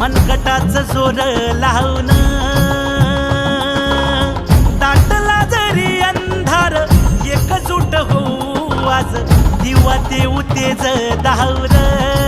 गड्या मनकटाच जोर लावून दाटला जरी अंधार एकजूट होऊ आज दिवा देऊ तेज धावलं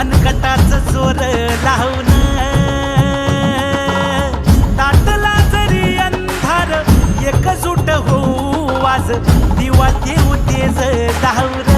अनकटाच जोर लावून. ताटला जरी अंधार एकजूट होऊ वाज. दिवा देऊ तेज धावर